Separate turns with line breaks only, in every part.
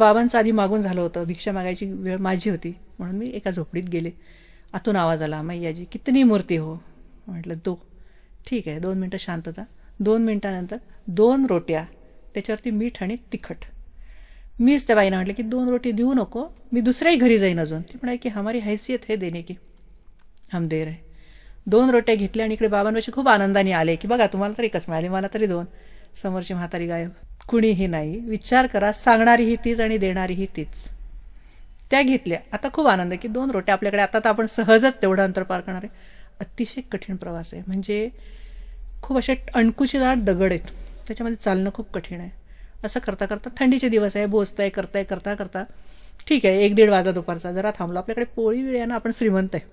बाबांचं आधी मागून झालं होतं. भिक्षा मागायची वेळ माझी होती. म्हणून मी एका झोपडीत गेले. आतून आवाज आला मैयाजी कितनी मूर्ती हो. म्हटलं दो. ठीक आहे दोन मिनटं शांतता. दोन मिनटानंतर दोन रोट्या. त्याच्यावरती मीठ आणि तिखट. मीच त्या बाईनं म्हटलं की दोन रोटी देऊ नको. मी दुसऱ्याही घरी जाईन अजून. ती म्हणाली की हमारी हैसियत हे देणे की. हम दे रहे. दोन रोट्या घेतल्या आणि इकडे बाबांपाशी खूप आनंदाने आले की बघा तुम्हाला तरी एकच मिळाली मला तरी दोन. समोरची म्हातारी गायब. कुणीही नाही. विचार करा सांगणारीही तीच आणि देणारीही तीच. त्या घेतल्या. आता खूप आनंद आहे की दोन रोट्या आपल्याकडे आता तर आपण सहजच तेवढं अंतर पार करणार आहे. अतिशय कठीण प्रवास आहे. म्हणजे खूप असे अणकुचीदार दगड आहेत. त्याच्यामध्ये चालणं खूप कठीण आहे. असं करता करता थंडीचे दिवस आहे. बोचताय करताय करता करता. ठीक आहे एक दीड वाजा दुपारचा. जरा थांबलो. आपल्याकडे पोळी वेळ आहे ना आपण श्रीमंत आहे.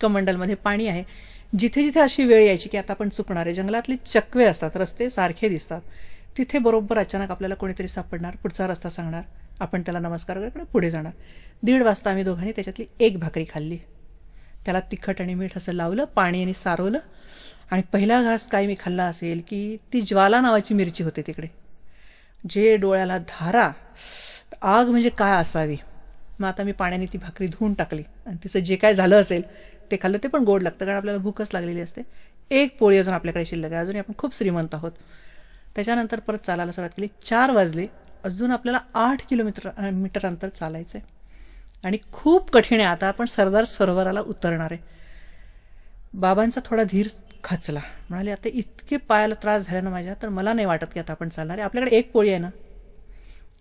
कमंडलमध्ये पाणी आहे. जिथे जिथे अशी वेळ यायची की आता आपण चुकणार आहे. जंगलातले चकवे असतात रस्ते सारखे दिसतात. तिथे बरोबर अचानक आपल्याला कोणीतरी सापडणार पुढचा रस्ता सांगणार आपण त्याला नमस्कार वगैरे पुढे जाणार. दीड वाजता आम्ही दोघांनी त्याच्यातली एक भाकरी खाल्ली. त्याला तिखट आणि मीठ असं लावलं पाणी आणि सारवलं. आणि पहिला घास काय मी खाल्ला असेल की ती ज्वाला नावाची मिरची होती तिकडे. जे डोळ्याला धारा आग म्हणजे काय असावी? मग आता मी पाण्याने ती भाकरी धुवून टाकली. आणि तिचं जे काय झालं असेल ते खाल्लं. ते पण गोड लागतं कारण आपल्याला भूकच लागलेली असते. एक पोळी अजून आपल्याकडे शिल्लक आहे. अजूनही आपण खूप श्रीमंत आहोत. त्याच्यानंतर परत चालायला सुरुवात केली. चार वाजले. अजून आपल्याला आठ किलोमीटर मीटर अंतर चालायचं आहे आणि खूप कठीण आहे. आता आपण सरदार सरोवराला उतरणार आहे. बाबांचा थोडा धीर खचला. म्हणाले आता इतके पायाला त्रास झाला ना माझ्या तर मला नाही वाटत की आता आपण चालणार आहे. आपल्याकडे एक पोळी आहे ना.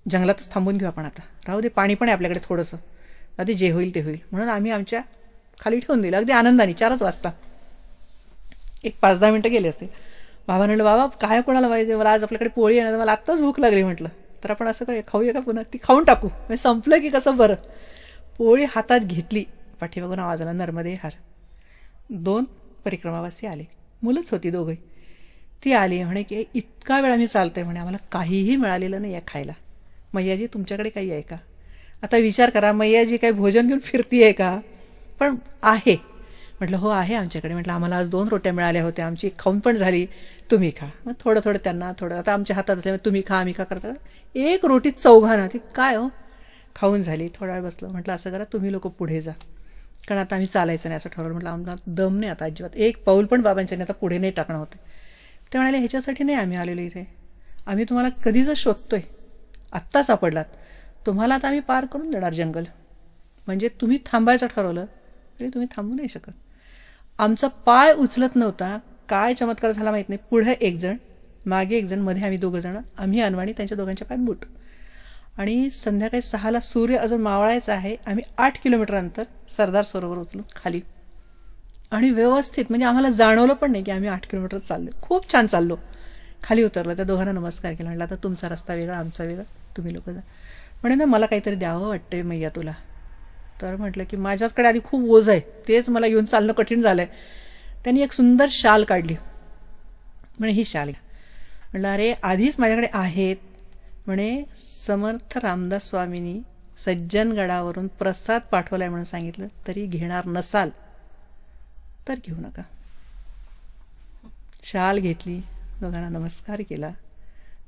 जंगलातच थांबून घेऊ आपण आता. राहू दे पाणी पण आहे आपल्याकडे थोडंसं. आधी जे होईल ते होईल. म्हणून आम्ही आमच्या खाली ठेवून दिलं. अगदी आनंदाने चारच वाजता. एक पाच दहा मिनटं गेले असते बाबा म्हणलं बाबा काय कोणाला पाहिजे मला आज आपल्याकडे पोळी आहे ना मला आत्ताच भूक लागली म्हटलं. तर आपण असं करूया खाऊया का पुन्हा? ती खाऊन टाकू. म्हणजे संपलं की कसं बरं? पोळी हातात घेतली. पाठीमागून आवाज आला नर्मदे हार. दोन परिक्रमावासी आले. मुलंच होती दोघंही. ती आली म्हणे की इतका वेळ आम्ही चालतोय म्हणे आम्हाला काहीही मिळालेलं नाही आहे खायला. मैयाजी तुमच्याकडे काही आहे का? आता विचार करा मैयाजी काही भोजन घेऊन फिरती का? पण आहे. म्हटलं हो आहे आमच्याकडे. म्हटलं आम्हाला आज दोन रोट्या मिळाल्या होत्या. आमची खाऊन पण झाली. तुम्ही खा. मग थोडं थोडं त्यांना थोडं आता आमच्या हातात असल्यामुळे तुम्ही खा आम्ही खा करता एक रोटी चौघाना ती काय हो? खाऊन झाली. थोडा वेळ बसलो. म्हटलं असं करा तुम्ही लोक पुढे जा. कारण आता आम्ही चालायचं नाही असं ठरवलं. म्हटलं आम्हाला दम नाही आता अजिबात. एक पाऊल पण बाबांच्याने आता पुढे नाही टाकणं होतं. ते म्हणाले ह्याच्यासाठी नाही आम्ही आलेलो इथे. आम्ही तुम्हाला कधीच शोधतोय आत्ता सापडलात तुम्हाला आता आम्ही पार करून देणार जंगल. म्हणजे तुम्ही थांबायचं ठरवलं तरी तुम्ही थांबू नाही शकत. आमचा पाय उचलत नव्हता. काय चमत्कार झाला माहीत नाही. पुढे एक जण मागे एक जणमध्ये आम्ही दोघं जण आम्ही अनवाणी त्यांच्या दोघांच्या पायात बूट. आणि संध्याकाळी सहाला सूर्य अजून मावळायचा आहे. आम्ही आठ किलोमीटर अंतर सरदार सरोवर उचलून खाली. आणि व्यवस्थित म्हणजे आम्हाला जाणवलं पण नाही की आम्ही आठ किलोमीटर चाललो खूप छान चाललो. खाली उतरलो. त्या दोघांना नमस्कार केला. म्हटलं आता तुमचा रस्ता वेगळा आमचा वेगळा. तुम्ही लोक जा. म्हणे ना मला काहीतरी द्यावं वाटतंय मैया तुला. तर म्हटलं की माझ्याकडे आधी खूप ओझ आहे. तेच मला घेऊन चालणं कठीण झालं आहे त्यांनी एक सुंदर शाल काढली. म्हणे ही शाल घ्या. म्हटलं अरे आधीच माझ्याकडे आहेत. म्हणे समर्थ रामदास स्वामींनी सज्जनगडावरून प्रसाद पाठवलाय म्हणून सांगितलं तरी घेणार नसाल तर घेऊ नका. शाल घेतली दोघांना नमस्कार केला.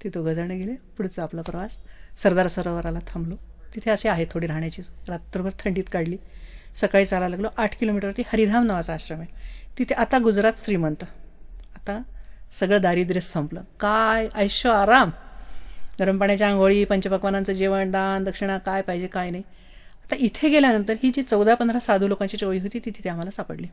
ते दोघं जण गेले. पुढचा आपला प्रवास सरदार सरोवराला थांबलो. तिथे असे आहे थोडी राहण्याची रात्रभर थंडीत काढली. सकाळी चालायला लागलो. आठ किलोमीटरवरती हरिधाम नावाचा आश्रम आहे. तिथे आता गुजरात श्रीमंत. आता सगळं दारिद्र्य संपलं. काय ऐश्व आराम. गरम पाण्याच्या आंघोळी पंचपक्वानांचं जेवण दान दक्षिणा काय पाहिजे काय नाही. आता इथे गेल्यानंतर ही जी चौदा पंधरा साधू लोकांची टोळी होती ती तिथे आम्हाला सापडली.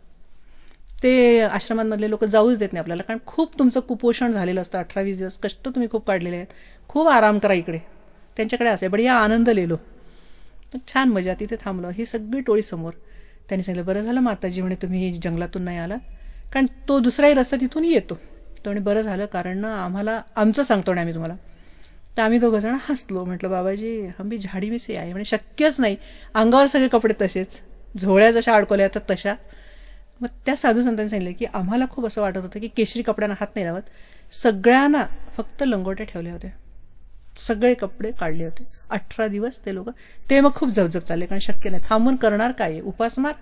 ते आश्रमांमधले लोक जाऊच देत नाही आपल्याला कारण खूप तुमचं कुपोषण झालेलं असतं. अठरा वीस दिवस कष्ट तुम्ही खूप काढलेले आहेत. खूप आराम करा इकडे. त्यांच्याकडे असे. बढिया आनंद लेलो. तर छान मजा तिथे थांबलो. ही सगळी टोळी समोर. त्यांनी सांगितलं बरं झालं माताजी म्हणे तुम्ही जंगलातून नाही आला. कारण तो दुसराही रस्ता तिथून येतो. तर म्हणे बरं झालं कारण ना आम्हाला आमचं सांगतो ना आम्ही तुम्हाला. तर आम्ही दोघं जण हसलो. म्हटलं बाबाजी आम्ही झाडी मिसे आहे. म्हणजे शक्यच नाही. अंगावर सगळे कपडे तसेच. झोळ्या जशा अडकवल्या तर तशा. मग त्या साधू संतांनी सांगितलं की आम्हाला खूप असं वाटत होतं की केशरी कपड्यांना हात नाही लावत. सगळ्यांना फक्त लंगोट्या ठेवल्या होत्या सगळे कपडे काढले होते. अठरा दिवस ते लोक ते मग खूप जपजप चालले कारण शक्य नाही. थांबून करणार काय आहे? उपासमार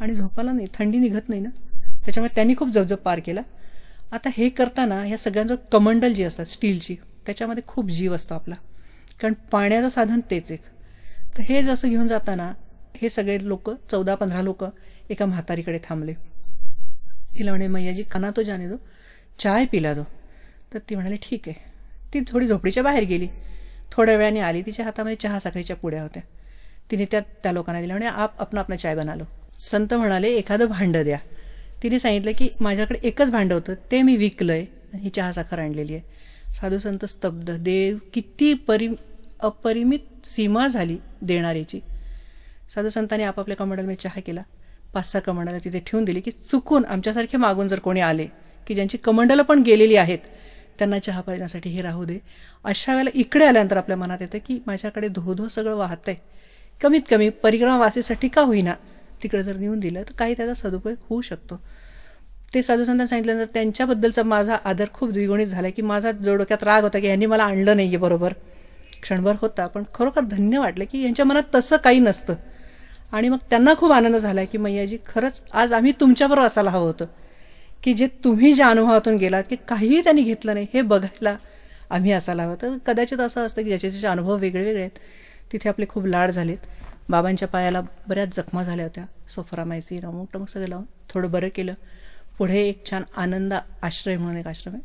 आणि झोपाला नाही. थंडी निघत नाही ना? त्याच्यामुळे त्यांनी खूप जपजप पार केला. आता हे करताना ह्या सगळ्यांचं कमंडल जी असतात स्टीलची त्याच्यामध्ये खूप जीव असतो आपला. कारण पाण्याचं साधन तेच एक. तर हे जसं घेऊन जाताना हे सगळे लोक चौदा पंधरा लोक एका म्हातारीकडे थांबले. तिला म्हणे मैयाजी खाना तो जाने दो. चाय पिला दो. तर ती म्हणाली ठीक आहे. ती थोडी झोपडीच्या बाहेर गेली. थोड्या वेळाने आली तिच्या हातामध्ये चहा साखरेच्या पुड्या होत्या. तिने त्या त्या लोकांना दिल्या म्हणजे आप आपणा आपला चाय बनालो. संत म्हणाले एखादं भांडं द्या. तिने सांगितलं की माझ्याकडे एकच भांडं होतं ते मी विकलंय ही चहा साखर आणलेली आहे. साधू संत स्तब्ध देव किती परि अपरिमित सीमा झाली देणारीची साधू संतांनी आपापल्या कमंडलमध्ये चहा केला. पाच सहा कमंडलं तिथे ठेवून दिली की चुकून आमच्यासारखे मागून जर कोणी आले की ज्यांची कमंडलं पण गेलेली आहेत त्यांना चहा पाजण्यासाठी हे राहू दे. अशा वेळेला इकडे आल्यानंतर आपल्या मनात येतं की माझ्याकडे धो धो सगळं वाहतंय. कमीत कमी परिक्रमवासीसाठी का होईना. तिकडे जर नेऊन दिलं तर काही त्याचा सदुपयोग होऊ शकतो. ते साधू सांगितल्यानंतर त्यांच्याबद्दलचा माझा आदर खूप द्विगुणित झाला की माझा जो डोक्यात राग होता की यांनी मला आणलं नाही आहे बरोबर. क्षणभर होता पण खरोखर धन्य वाटलं की यांच्या मनात तसं काही नसतं. आणि मग त्यांना खूप आनंद झाला की मैयाजी खरंच आज आम्ही तुमच्याबरोबर असायला हवं होतं. की जे तुम्ही ज्या अनुभवातून गेलात की काहीही त्यांनी घेतलं नाही हे बघायला आम्ही असायला हवं. तर कदाचित असं असतं की ज्याचे ज्याचे अनुभव वेगळे वेगळे आहेत तिथे आपले खूप लाड झालेत. बाबांच्या पायाला बऱ्याच जखमा झाल्या होत्या. सोफरामायची रमोटमक सगळं लावून थोडं बरं केलं. पुढे एक छान आनंद आश्रय म्हणून एक आश्रम आहे.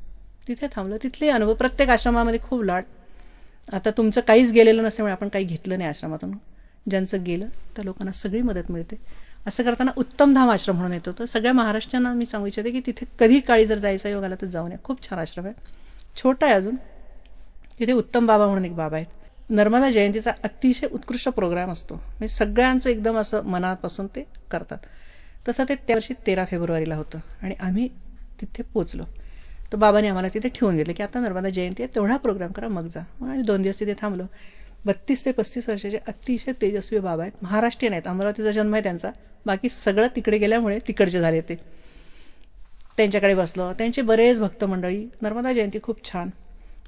तिथे थांबलो. तिथले अनुभव प्रत्येक आश्रमामध्ये खूप लाड. आता तुमचं काहीच गेलेलं नसल्यामुळे आपण काही घेतलं नाही आश्रमातून. ज्यांचं गेलं त्या लोकांना सगळी मदत मिळते. असं करताना उत्तम धाम आश्रम म्हणून येतो. तर सगळ्या महाराष्ट्रांना मी सांगू इच्छिते की तिथे कधी काळी जर जायचा योग आला तर जाऊन या. खूप छान आश्रम आहे. छोटा आहे अजून. तिथे उत्तम बाबा म्हणून एक बाबा आहेत. नर्मदा जयंतीचा अतिशय उत्कृष्ट प्रोग्राम असतो. म्हणजे सगळ्यांचं एकदम असं मनापासून ते करतात. तसं ते त्या वर्षी तेरा फेब्रुवारीला होतं. आणि आम्ही तिथे पोचलो. तर बाबाने आम्हाला तिथे ठेवून दिलं की आता नर्मदा जयंती आहे तेवढा प्रोग्राम करा मग जा. मग आम्ही दोन दिवस तिथे थांबलो. बत्तीस ते पस्तीस वर्षाचे अतिशय तेजस्वी बाबा आहेत. महाराष्ट्रीयन आहेत. अमरावतीचा जन्म आहे त्यांचा. बाकी सगळं तिकडे गेल्यामुळे तिकडचे झाले ते. त्यांच्याकडे बसलो. त्यांचे बरेच भक्त मंडळी. नर्मदा जयंती खूप छान.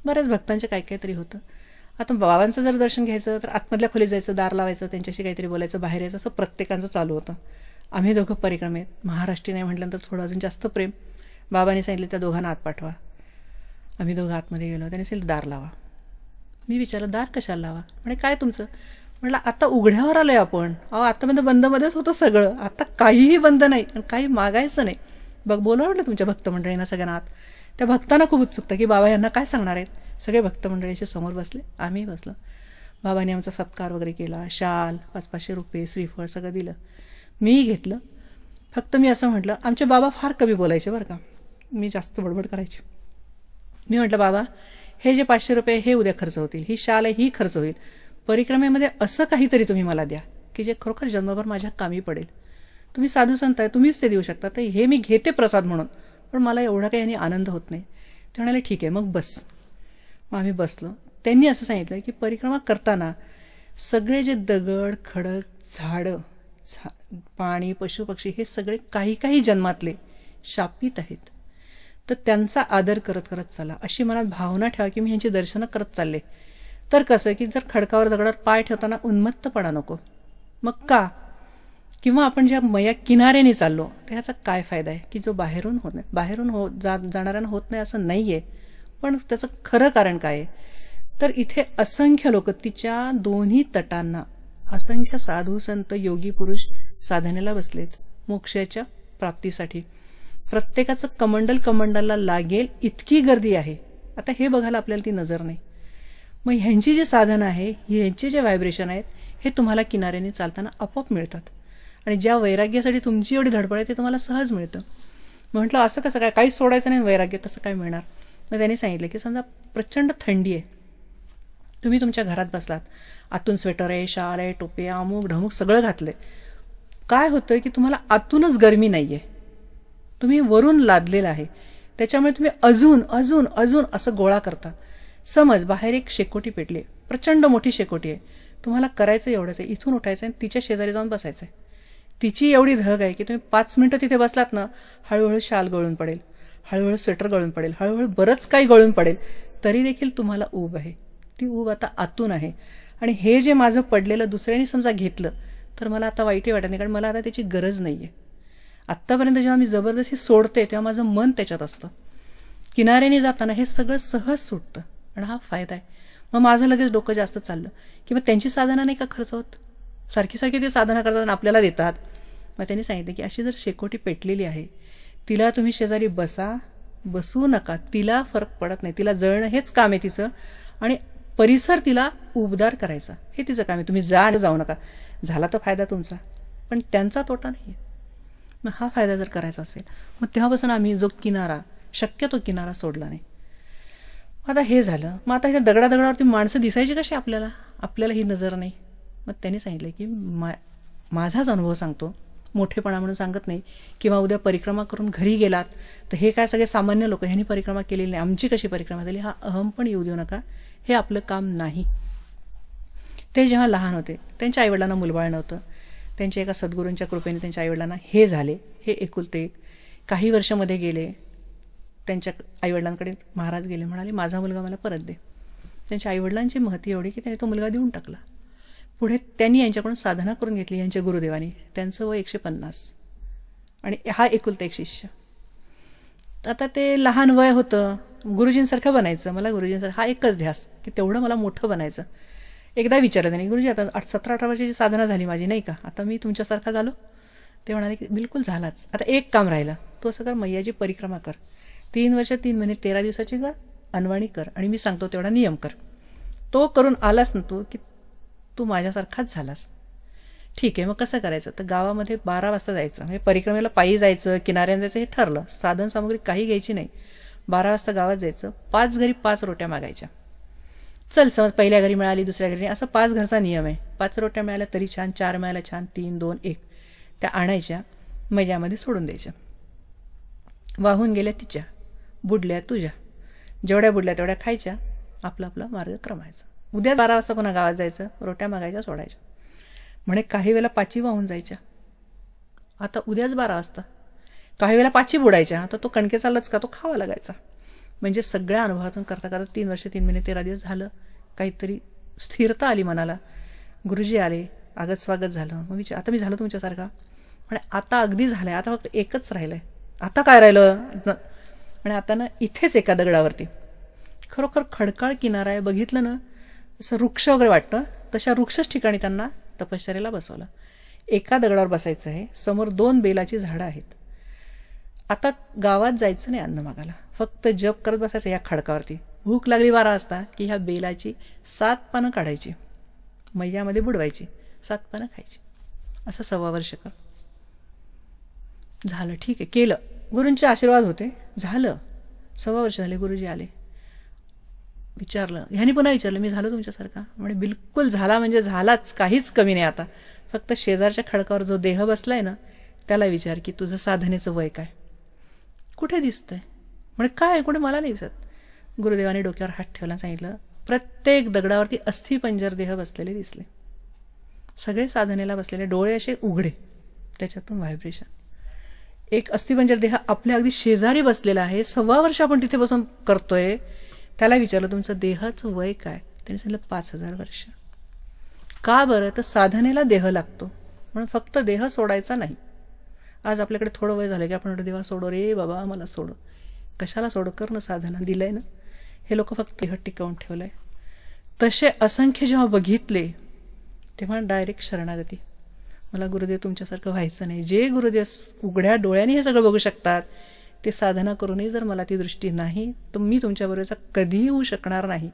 बऱ्याच भक्तांचे काय काहीतरी होतं. आता बाबांचं जर दर्शन घ्यायचं तर आतमधल्या खोलीत जायचं दार लावायचं त्यांच्याशी काहीतरी बोलायचं बाहेर यायचं असं प्रत्येकाचं चालू होतं. आम्ही दोघं परिक्रमेत. महाराष्ट्रीयन आहे म्हटल्यानंतर थोडं अजून जास्त प्रेम. बाबांनी सांगितलं त्या दोघांना आत पाठवा. आम्ही दोघं आतमध्ये गेलो. त्यांनी सांगितलं दार लावा. मी विचारलं दार कशाला लावा? म्हणे काय तुमचं? म्हटलं आता उघड्यावर आलोय आपण. अहो आत्तामध्ये म्हणजे बंदमध्येच होतं सगळं. आता काहीही बंद नाही आणि काही मागायचं नाही. बघ बोला म्हटलं तुमच्या भक्त मंडळींना सगळ्यांना आत. त्या भक्तांना खूप उत्सुकता की बाबा यांना काय सांगणार आहेत? सगळे भक्तमंडळीशी समोर बसले आम्ही बसलो. बाबांनी आमचा सत्कार वगैरे केला शाल पाच पाचशे रुपये श्रीफळ सगळं दिलं. मीही घेतलं. फक्त मी असं म्हटलं आमचे बाबा फार कमी बोलायचे बरं का. मी जास्त बडबड करायची. मी म्हटलं बाबा हे जे पाचशे रुपये हे उद्या खर्च होतील ही शाल आहे ही खर्च होईल. परिक्रमेमध्ये असं काहीतरी तुम्ही मला द्या की जे खरोखर जन्मभर माझ्या कामी पडेल. तुम्ही साधू संत आहे तुम्हीच ते देऊ शकता. तर हे मी घेते प्रसाद म्हणून पण मला एवढा काही यांनी आनंद होत नाही. ते म्हणाले ठीक आहे मग बस. मग आम्ही बसलो. त्यांनी असं सांगितलं की परिक्रमा करताना सगळे जे दगड खडक झाडं झा पाणी पशुपक्षी हे सगळे काही काही जन्मातले शापित आहेत. तर त्यांचा आदर करत करत चला. अशी मनात भावना ठेवा की मी ह्यांची दर्शनं करत चालले. तर कसं की जर खडकावर दगडावर पाय ठेवताना उन्मत्तपणा नको. मग का? किंवा आपण ज्या मया किनाऱ्याने चाललो तर ह्याचा काय फायदा आहे? की जो बाहेरून होत नाही. बाहेरून हो जा जाणाऱ्यांना होत नाही असं नाही आहे पण त्याचं खरं कारण काय आहे? तर इथे असंख्य लोक तिच्या दोन्ही तटांना असंख्य साधू संत योगी पुरुष साधनेला बसलेत मोक्षाच्या प्राप्तीसाठी. प्रत्येकाचं कमंडल कमंडलला लागेल इतकी गर्दी आहे. आता हे बघायला आपल्याला ती नजर नाही. मग ह्यांची जी साधनं आहे ह्यांचे जे व्हायब्रेशन आहेत हे तुम्हाला किनाऱ्याने चालताना आपोआप मिळतात. आणि ज्या वैराग्यासाठी तुमची एवढी धडपड आहे ते तुम्हाला सहज मिळतं. म्हटलं असं कसं काय? काहीच सोडायचं नाही वैराग्य कसं काय मिळणार? मग त्यांनी सांगितलं की समजा प्रचंड थंडी आहे. तुम्ही तुमच्या घरात बसलात. आतून स्वेटर आहे शाल आहे टोपे अमुक ढमुक सगळं घातलंय. काय होतं की तुम्हाला आतूनच गरमी नाही आहे तुम्ही वरून लादलेलं आहे. त्याच्यामुळे तुम्ही अजून अजून अजून असं गोळा करता. समज बाहेर एक शेकोटी पेटली. प्रचंड मोठी शेकोटी आहे. तुम्हाला करायचं एवढंच आहे. इथून उठायचं आहे तिच्या शेजारी जाऊन बसायचं आहे तिची एवढी धग आहे की तुम्ही पाच मिनटं तिथे बसलात ना हळूहळू शाल गळून पडेल. हळूहळू स्वेटर गळून पडेल. हळूहळू बरंच काही गळून पडेल. तरी देखील तुम्हाला ऊब आहे. ती ऊब आता आतून आहे. आणि हे जे माझं पडलेलं दुसऱ्याने समजा घेतलं तर मला आता वाईटही वाटत नाही. कारण मला आता त्याची गरज नाही आहे आत्तापर्यंत जेव्हा मी जबरदस्ती सोडते तेव्हा माझं मन त्याच्यात असतं. किनाऱ्याने जाताना हे सगळं सहज सुटतं आणि हा फायदा आहे. मग माझं लगेच डोकं जास्त चाललं. की मग त्यांची साधना नाही का खर्च होत? सारखी सारखी ते साधना करतात आणि आपल्याला देतात. मग त्यांनी सांगितलं की अशी जर शेकोटी पेटलेली आहे तिला तुम्ही शेजारी बसा बसू नका. तिला फरक पडत नाही. तिला जळणं हेच काम आहे तिचं. आणि परिसर तिला उबदार करायचा. हे तिचं काम आहे. तुम्ही जा आणि जाऊ नका. झाला तर फायदा तुमचा. पण त्यांचा तोटा नाही आहे मग हा फायदा जर करायचा असेल मग तेव्हापासून आम्ही जो किनारा शक्यतो किनारा सोडला नाही. आता हे झालं. मग आता ह्या दगडादगडावरती माणसं दिसायची कशी आपल्याला? आपल्याला ही नजर नाही. मग त्यांनी सांगितलं की मा माझाच अनुभव सांगतो. मोठेपणा म्हणून सांगत नाही. किंवा उद्या परिक्रमा करून घरी गेलात तर हे काय सगळे सामान्य लोक ह्यांनी परिक्रमा केलेली नाही. आमची कशी परिक्रमा झाली? हा अहम पण येऊ देऊ नका. हे आपलं काम नाही. ते जेव्हा लहान होते त्यांच्या आईवडिलांना मुलबाळ नव्हतं. त्यांच्या एका सद्गुरूंच्या कृपेने त्यांच्या आईवडिलांना हे झाले हे एकुलते काही वर्षामध्ये गेले त्यांच्या आईवडिलांकडे महाराज गेले म्हणाले माझा मुलगा मला परत दे. त्यांच्या आईवडिलांची महती एवढी की त्याने तो मुलगा देऊन टाकला. पुढे त्यांनी यांच्याकडून साधना करून घेतली यांच्या गुरुदेवानी. त्यांचं वय एकशे पन्नास. आणि हा एकुलता एक शिष्य. आता ते लहान वय होतं. गुरुजींसारखं बनायचं. मला गुरुजींसारखं हा एकच ध्यास की तेवढं मला मोठं बनायचं. एकदा विचारलं त्यांनी गुरुजी आता आठ सतरा अठरा वर्षाची साधना झाली माझी नाही का? आता मी तुमच्यासारखा झालो? ते म्हणाले की बिलकुल झालाच. आता एक काम राहिलं. तो असं कर मैयाची परिक्रमा कर. तीन वर्ष तीन महिने तेरा दिवसाची कर अनवाणी कर आणि मी सांगतो तेवढा नियम कर. तो करून आलास ना तू की तू माझ्यासारखाच झालास. ठीक आहे मग कसं करायचं? तर गावामध्ये बारा वाजता जायचं. म्हणजे परिक्रमेला पायी जायचं किनाऱ्यानं जायचं हे ठरलं. साधन सामग्री काही घ्यायची नाही. बारा वाजता गावात जायचं. पाच घरी पाच रोट्या मागायच्या. चल समज पहिल्या घरी मिळाली दुसऱ्या घरी असा असं पाच घरचा नियम आहे. पाच रोट्या मिळाल्या तरी छान चार मिळाल्या छान तीन दोन एक. त्या आणायच्या मैद्यामध्ये सोडून द्यायच्या. वाहून गेल्या तिच्या बुडल्या तुझ्या. जेवढ्या बुडल्या तेवढ्या खायच्या. आपला आपला मार्ग क्रमायचा. उद्या बारा वाजता पुन्हा गावात जायचं रोट्या मागायच्या सोडायच्या. म्हणे काही वेळेला पाची वाहून जायच्या. आता उद्याच बारा वाजता. काही वेळेला पाची बुडायच्या. आता तो कणकेचा लचका तो खावा लागायचा. म्हणजे सगळ्या अनुभवातून करता करता तीन वर्ष तीन महिने तेरा दिवस झालं. काहीतरी स्थिरता आली मनाला. गुरुजी आले आगत स्वागत झालं. मग विचार आता मी झालं तुमच्यासारखा. म्हणे आता अगदी झालंय. आता फक्त एकच राहिलं आहे आता काय राहिलं? न- आणि आता ना इथेच एका दगडावरती खरोखर खडकाळ किनारा आहे. बघितलं ना असं वृक्ष वगैरे वाटतं. तशा वृक्षच ठिकाणी त्यांना तपश्चर्याला बसवलं. एका दगडावर बसायचं आहे. समोर दोन बेलाची झाडं आहेत. आता गावात जायचं नाही अन्न मागायला. फक्त जप करत बसायचं या खडकावरती. भूक लागली वारा असता की ह्या बेलाची सात पानं काढायची. मैयामध्ये बुडवायची. सात पानं खायची. असं सव्वा वर्ष कर. झालं ठीक आहे. केलं. गुरूंचे आशीर्वाद होते. झालं. सव्वा वर्ष झाले गुरुजी आले. विचारलं. ह्याने पुन्हा विचारलं मी झालो तुमच्यासारखा? म्हणजे बिलकुल झाला म्हणजे झालाच. काहीच कमी नाही आता. फक्त शेजारच्या खडकावर जो देह बसलाय ना त्याला विचार की तुझं साधनेचं वय काय? कुठे दिसतंय? म्हणे काय? कुठे मला नाही दिसत. गुरुदेवाने डोक्यावर हात ठेवला सांगितलं प्रत्येक दगडावरती अस्थिपंजर देह बसलेले दिसले. सगळे साधनेला बसलेले डोळे असे उघडे त्याच्यातून व्हायब्रेशन एक अस्थिपंजर देह आपल्या अगदी शेजारी बसलेला आहे सव्वा वर्ष आपण तिथे बसून करतोय. त्याला विचारलं तुमचं देहाचं वय काय? त्याने सांगितलं पाच हजार वर्ष. का बरं? तर साधनेला देह लागतो. म्हणून फक्त देह सोडायचा नाही. आज आपल्याकडे थोडं वय झालं की आपण म्हणतो, देवा सोडो. रे बाबा मला सोडो. कशाला सोडो? कर ना साधना. दिलंय ना. हे लोक फक्त हे टिकवून ठेवलंय. तसे असंख्य जेव्हा बघितले तेव्हा डायरेक्ट शरणागती. मला गुरुदेव तुमच्यासारखं व्हायचं नाही. जे गुरुदेव उघड्या डोळ्याने हे सगळं बघू शकतात ते साधना करूनही जर मला ती दृष्टी नाही तर मी तुमच्याबरोबरचा कधीही होऊ शकणार नाही.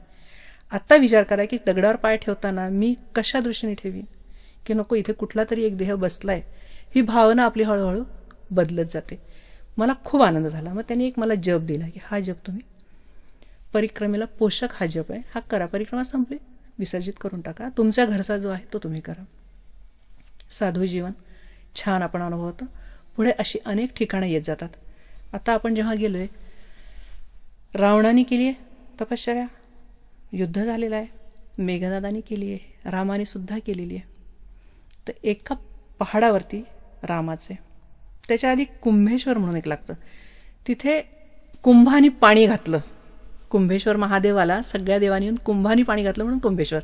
आत्ता विचार करा की दगडावर पाय ठेवताना मी कशा दृष्टीने ठेवीन? की नको इथे कुठला तरी एक देह बसलाय ही भावना आपली हळूहळू बदलत जाते. मला खूप आनंद झाला. मग त्यांनी एक मला जप दिला की हा जप तुम्ही. परिक्रमेला पोषक हा जप आहे. हा करा. परिक्रमा संपली. विसर्जित करून टाका. तुमच्या घरचा जो आहे तो तुम्ही करा. साधू जीवन छान आपण अनुभवतो. पुढे अशी अनेक ठिकाणं येत जातात. आता आपण जेव्हा गेलो आहे रावणाने केली आहे तपश्चर्या. युद्ध झालेलं आहे. मेघनादानी केली आहे. रामाने सुद्धा केलेली आहे. तर एका पहाडावरती रामाचे. त्याच्या आधी कुंभेश्वर म्हणून एक लागतं. तिथे कुंभानी पाणी घातलं. कुंभेश्वर महादेवाला सगळ्या देवानी येऊन कुंभानी पाणी घातलं म्हणून कुंभेश्वर.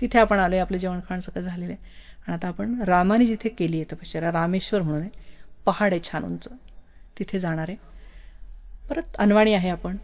तिथे आपण आलोय आपलं जेवण खाण सगळं झालेलं आहे. आणि आता आपण रामाने जिथे केली आहे तपश्चर्या रामेश्वर म्हणून आहे. पहाड आहे छान उंच. तिथे जाणार आहे. परत अनवाणी आहे आपण.